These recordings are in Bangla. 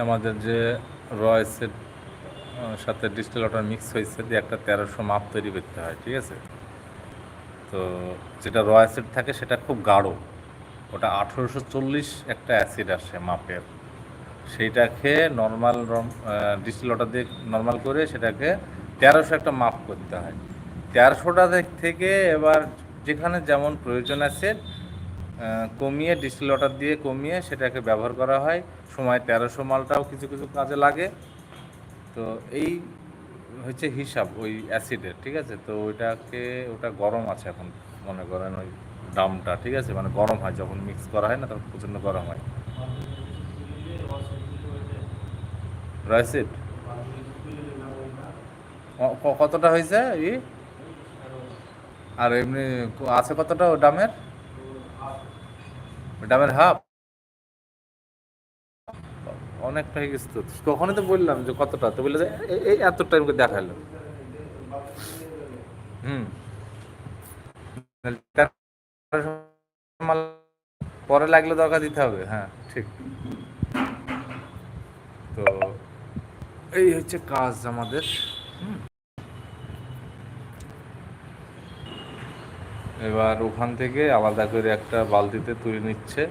আমাদের যে রয়েসের সাথে ডিস্টিল ওয়াটার মিক্স হয়েছে, দিয়ে একটা তেরোশো মাপ তৈরি করতে হয়, ঠিক আছে? তো যেটা র অ্যাসিড থাকে, সেটা খুব গাঢ়। ওটা আঠেরোশো চল্লিশ একটা অ্যাসিড আসে মাপের। সেইটাকে নর্মাল ডিস্টিল ওয়াটার দিয়ে নর্মাল করে সেটাকে তেরোশো একটা মাপ করতে হয়। তেরোশোটা থেকে এবার যেখানে যেমন প্রয়োজন আছে কমিয়ে ডিস্টিল ওয়াটার দিয়ে কমিয়ে সেটাকে ব্যবহার করা হয়। সময় তেরোশো মালটাও কিছু কিছু কাজে লাগে। তো এই হচ্ছে হিসাব ওই অ্যাসিডের, ঠিক আছে? তো ওইটাকে, ওটা গরম আছে এখন, মনে করেন ওই দামটা, ঠিক আছে? মানে গরম হয়, যখন মিক্স করা হয় না, তখন প্রচণ্ড গরম হয়। অ্যাসিড কতটা হয়েছে? ই? আর এমনি আছে কতটা ও ডামের ডামের হাফ। অনেকটা হয়ে গেছে তো। তখনই তো বললাম যে কতটা? তো বললে যে এই এত টাইম করে দেখাল। হুম। পরে লাগলে দরকার দিতে হবে। হ্যাঁ ঠিক। তো এই হচ্ছে কাজ আমাদের। হুম। এবার ওখান থেকে আলাদা করে একটা বালতিতে তুলে নিচ্ছে।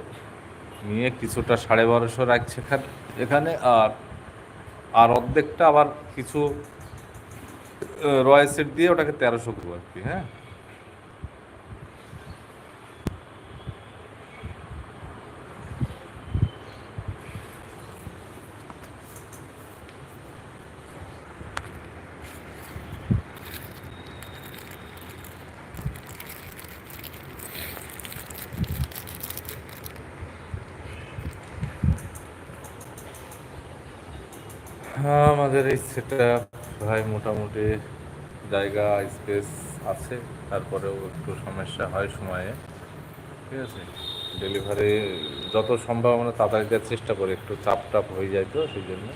নিয়ে কিছুটা সাড়ে বারোশো রাখছে এখানে আর আর অর্ধেকটা আবার কিছু রয়েসেট দিয়ে ওটাকে তেরোশো করব আর কি হ্যাঁ? আমাদের এই সেটা ভাই মোটামুটি জায়গা স্পেস আছে। তারপরেও একটু সমস্যা হয় সময়ে। ঠিক আছে? ডেলিভারি যত সম্ভব আমরা তাড়াতাড়ি দেওয়ার চেষ্টা করি, একটু চাপ টাপ হয়ে যায় তো সেই জন্য।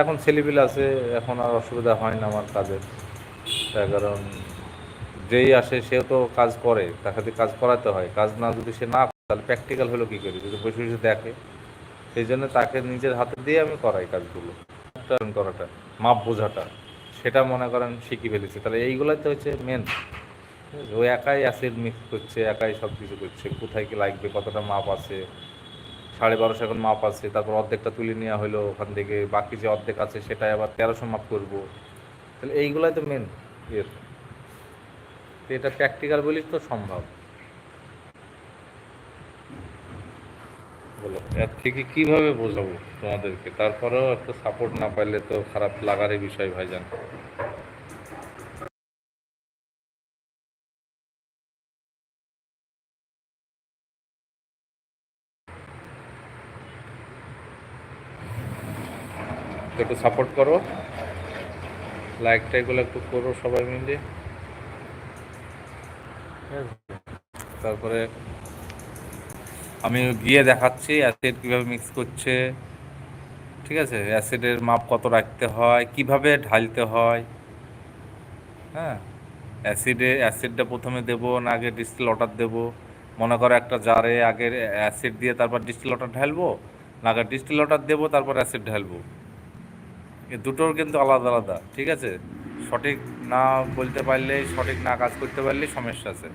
এখন ছেলেপিলে আছে, এখন আর অসুবিধা হয় না আমার কাজের তার কারণ যেই আসে সেও তো কাজ করে, তার সাথে কাজ করাতে হয়। কাজ না যদি সে না তাহলে প্র্যাকটিক্যাল হলো কী করি? যদি বসে বসে দেখে। সেই জন্য তাকে নিজের হাতে দিয়ে আমি করাই কাজগুলো। টার্ন করাটা, মাপ বোঝাটা, সেটা মনে করেন শিখে ফেলেছে। তাহলে এইগুলোই তো হচ্ছে মেন ও একাই অ্যাসিড মিক্স করছে, একাই সব কিছু করছে, কোথায় কি লাগবে, কতটা মাপ আছে? সাড়ে বারোশো এখন মাপ আছে, তারপর অর্ধেকটা তুলে নেওয়া হলো ওখান থেকে, বাকি যে অর্ধেক আছে সেটাই আবার তেরোশো মাপ করব। তাহলে এইগুলাই তো মেন এর। এটা প্র্যাকটিক্যাল বলি তো সম্ভব। বলো। এর থেকে কীভাবে বোঝাবো তোমাদেরকে? তারপরেও একটা সাপোর্ট না পাইলে তো খারাপ লাগারই বিষয় ভাইজান। একটু সাপোর্ট করো। লাইকটা এগুলো একটু করো সবাই মিলে। তারপরে আমি গিয়ে দেখাচ্ছি অ্যাসিড কীভাবে মিক্স করছে, ঠিক আছে? অ্যাসিডের মাপ কত রাখতে হয়, কীভাবে ঢালতে হয় হ্যাঁ? অ্যাসিডে অ্যাসিডটা প্রথমে দেবো, না আগে ডিস্টিল ওয়াটার দেবো। মনে করো একটা জারে আগে অ্যাসিড দিয়ে তারপর ডিস্টিল ওয়াটার ঢালবো, না আগে ডিস্টিল ওয়াটার দেবো, তারপর অ্যাসিড ঢালবো। এ দুটোর কিন্তু আলাদা আলাদা, ঠিক আছে? সঠিক না বলতে পারলেই সঠিক না কাজ করতে পারলেই সমস্যা আছে।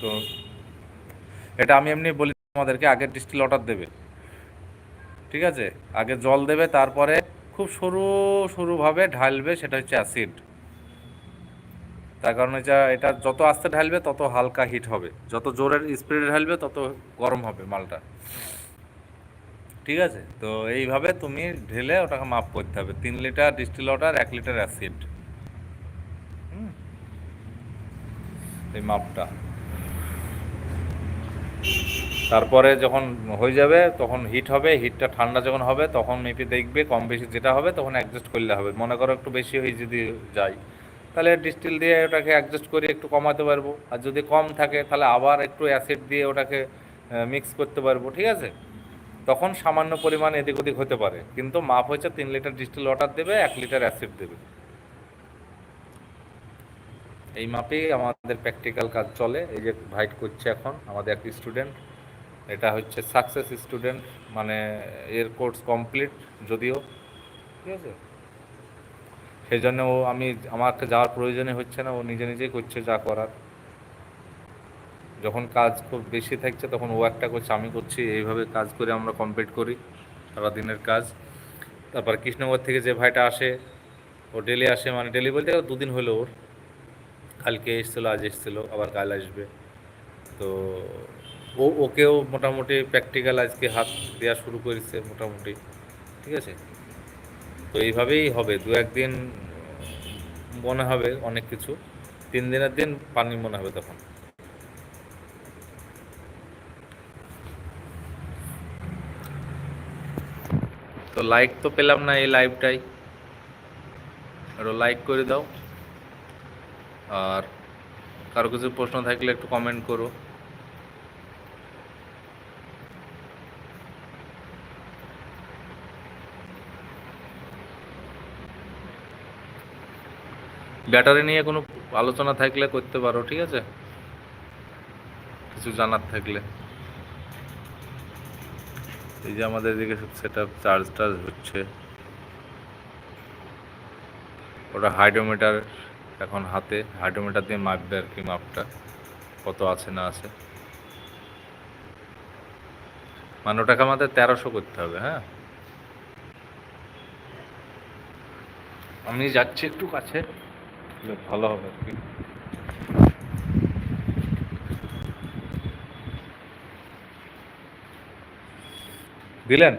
তো এটা আমি এমনি বলি আমাদেরকে আগে ডিস্টিল ওয়াটার দেবে। ঠিক আছে? আগে জল দেবে, তারপরে খুব সরু সরুভাবে ঢালবে, সেটা হচ্ছে অ্যাসিড তার কারণ হচ্ছে এটা যত আস্তে ঢালবে, তত হালকা হিট হবে। যত জোরের স্পিডে ঢালবে, তত গরম হবে মালটা। ঠিক আছে? তো এইভাবে তুমি ঢেলে ওটাকে মাপ করতে হবে। তিন লিটার ডিস্টিল ওয়াটার এক লিটার অ্যাসিড এই মাপটা। তারপরে যখন হয়ে যাবে, তখন হিট হবে হিটটা ঠান্ডা যখন হবে, তখন মেপে দেখবে, কম বেশি যেটা হবে, তখন অ্যাডজাস্ট করলে হবে। মনে করো একটু বেশি হয়ে যদি যায়, তাহলে ডিস্টিল দিয়ে ওটাকে অ্যাডজাস্ট করে একটু কমাতে পারব। আর যদি কম থাকে, তাহলে আবার একটু অ্যাসিড দিয়ে ওটাকে মিক্স করতে পারব, ঠিক আছে? তখন সামান্য পরিমাণ এদিক ওদিক হতে পারে। কিন্তু মাপ হয়েছে তিন লিটার ডিস্টিল ওয়াটার দেবে, এক লিটার অ্যাসিড দেবে। এই মাপেই আমাদের প্র্যাকটিক্যাল কাজ চলে। এই যে ভাইট করছে এখন আমাদের এক স্টুডেন্ট এটা হচ্ছে সাকসেস স্টুডেন্ট মানে এর কোর্স কমপ্লিট যদিও। ঠিক আছে? সেই জন্য ও আমি, আমাকে যাওয়ার প্রয়োজনে হচ্ছে না। ও নিজে নিজেই করছে যা করার। যখন কাজ খুব বেশি থাকছে তখন ও একটা করছে, আমি করছি, এইভাবে কাজ করে আমরা কমপ্লিট করি সারাদিনের কাজ। তারপর কৃষ্ণনগর থেকে যে ভাইটা আসে, ও ডেলি আসে মানে ডেলি বলতে দুদিন হলো ওর। কালকে এসেছিল, আজ এসেছিল, আবার কাল আসবে। তো ও, ওকেও মোটামুটি প্র্যাকটিক্যাল আজকে হাত দেওয়া শুরু করেছে মোটামুটি, ঠিক আছে? তো এইভাবেই হবে, দু একদিন মনে হবে অনেক কিছু, তিন দিনের দিন পানি মনে হবে তখন। তো লাইক তো পেলাম না এই লাইভটাই একটু লাইক করে দাও। আর কারও কিছু প্রশ্ন থাকলে একটু কমেন্ট করো। ব্যাটারি নিয়ে কোনো আলোচনা থাকলে করতে পারো, ঠিক আছে? কিছু জানার থাকলে। এই যে আমাদের এদিকে সেট আপ চার্জ টার্জ হচ্ছে। ওটা হাইড্রোমিটার এখন হাতে হাইড্রোমিটার দিয়ে মাপবে আর কি মাপটা কত আছে না আছে। মানে ওটাকে আমাদের তেরোশো করতে হবে হ্যাঁ? আমি যাচ্ছি একটু কাছে ভালো হবে আর কি। দিলেন?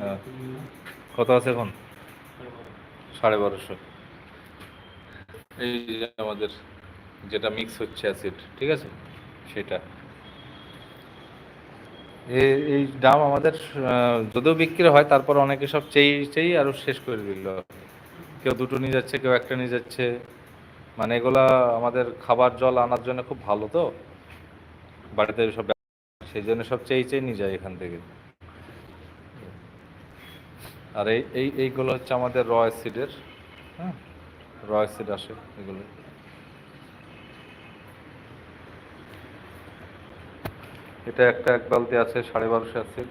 হ্যাঁ। কত আছে এখন? সাড়ে বারোশো। এই যে আমাদের যেটা মিক্স হচ্ছে অ্যাসিড ঠিক আছে? সেটা। এই দাম আমাদের যদিও বিক্রি হয়, তারপর অনেকে সব চেয়ে চেয়ে আরও শেষ করে দিল। কেউ দুটো নিয়ে যাচ্ছে, কেউ একটা নিয়ে যাচ্ছে। মানে এগুলা আমাদের খাবার, জল আনার জন্য খুব ভালো তো। বাড়িতে সব সেই জন্য সব চেয়ে চেয়ে নিয়ে যায় এখান থেকে। আর এই এইগুলো হচ্ছে আমাদের র অ্যাসিডের হ্যাঁ? র অ্যাসিড আসে এগুলো। এটা একটা এক বালতি আছে, সাড়ে বারোশো অ্যাসিড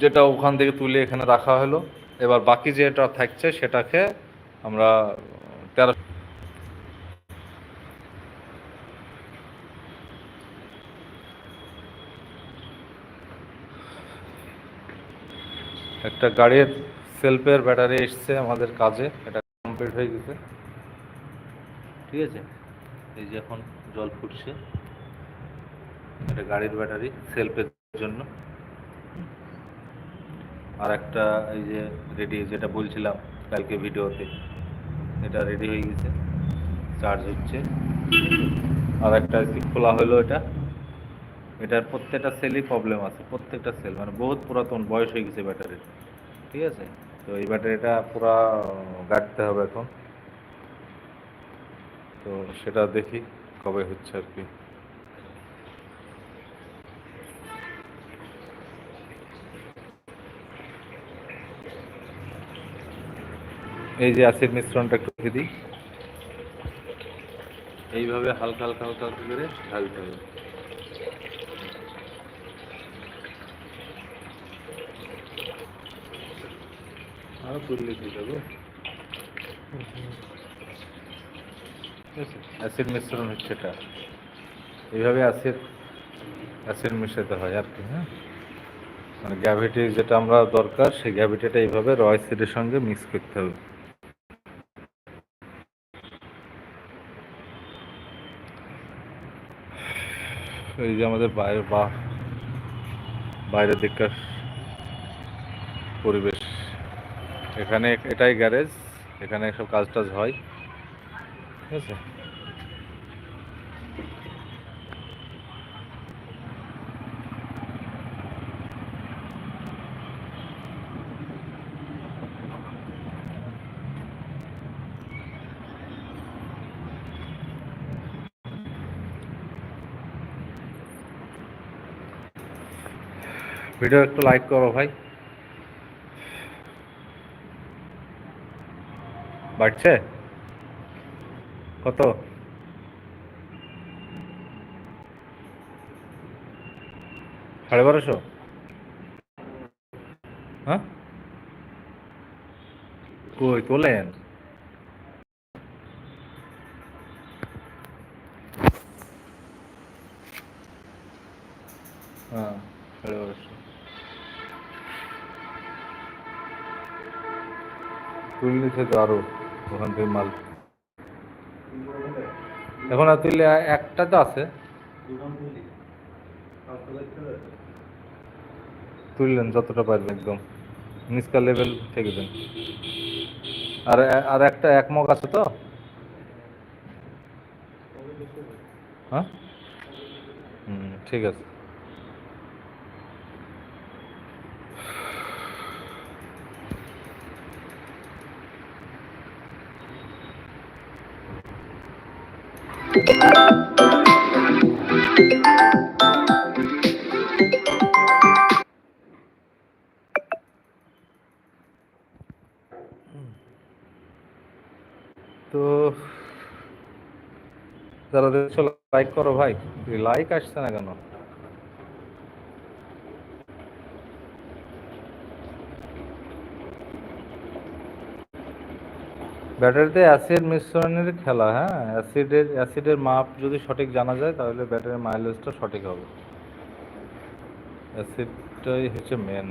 যেটা ওখান থেকে তুলে এখানে রাখা হলো। এবার বাকি যেটা থাকছে, সেটাকে আমরা, তেরো একটা গাড়ির সেলফের ব্যাটারি এসছে আমাদের কাজে। এটা কমপ্লিট হয়ে গেছে। ঠিক আছে? এই যে এখন জল ফুটছে। এটা গাড়ির ব্যাটারি সেলফের জন্য। আর একটা এই যে রেডি যেটা বলছিলাম কালকে ভিডিওতে, এটা রেডি হয়ে গেছে। চার্জ হচ্ছে। আর একটা খোলা হলো এটা। এটার প্রত্যেকটা সেলই প্রবলেম আছে, প্রত্যেকটা সেল মানে বহুত পুরাতন, বয়স হয়ে গেছে ব্যাটারির। ঠিক আছে? তো এই ব্যাটারিটা পুরা গাড়তে হবে এখন। তো সেটা দেখি কবে হচ্ছে আর কি। এই যে অ্যাসিড মিশ্রণটা একটু রেখে দিই। এইভাবে হালকা হালকা হালকা হালকা করে ঢালতে হবে। আরও তুললে দিয়ে দেবো। অ্যাসিড মিশ্রণ হচ্ছে এটা। এইভাবে অ্যাসিড অ্যাসিড মিশাতে হয় আর কি হ্যাঁ? মানে গ্র্যাভিটি যেটা আমরা দরকার সেই গ্র্যাভিটিটা এইভাবে র অ্যাসিডের সঙ্গে মিক্স করতে হবে। এই যে আমাদের বাইরে বা বাইরের দিককার পরিবেশ। এখানে এটাই গ্যারেজ, এখানে সব কাজ টাজ হয়। ঠিক আছে? ভিডিও একটু লাইক করো ভাই। বাড়ছে? কত? সাড়ে বারোশো? হ্যাঁ? কই তোলেন? হ্যাঁ সাড়ে বারোশো। তুলে নিচ্ছে তো আরও। ওখান থেকে মাল এখন তুললে একটা তো আছে। তুললেন যতটা পারবেন একদম। নিচকা লেভেল থেকে দেন। আর আর একটা এক মগ আছে তো? হ্যাঁ? হুম, ঠিক আছে। তো যারা দেখছ লাইক করো ভাই। লাইক আসছে না কেন? ব্যাটারিতে অ্যাসিড মিশ্রণের খেলা হ্যাঁ? অ্যাসিডের অ্যাসিডের মাপ যদি সঠিক জানা যায়, তাহলে ব্যাটারির মাইলেজটা সঠিক হবে। অ্যাসিডটাই হচ্ছে মেন